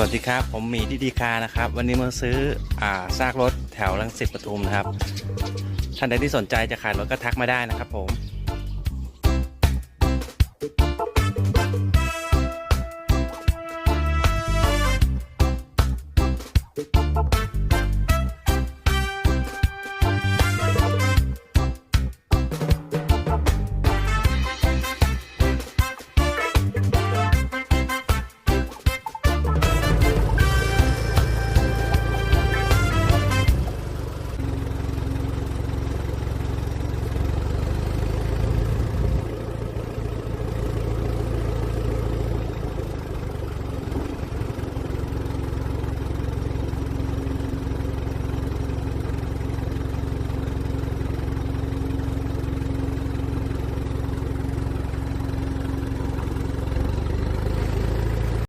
วัสดีครับ ผมหมีดีดีคานะครับ วันนี้มาซื้ออ่าซากรถแถวรังสิตปทุมนะครับ ท่านใดที่สนใจจะขายรถก็ทักมาได้นะครับผม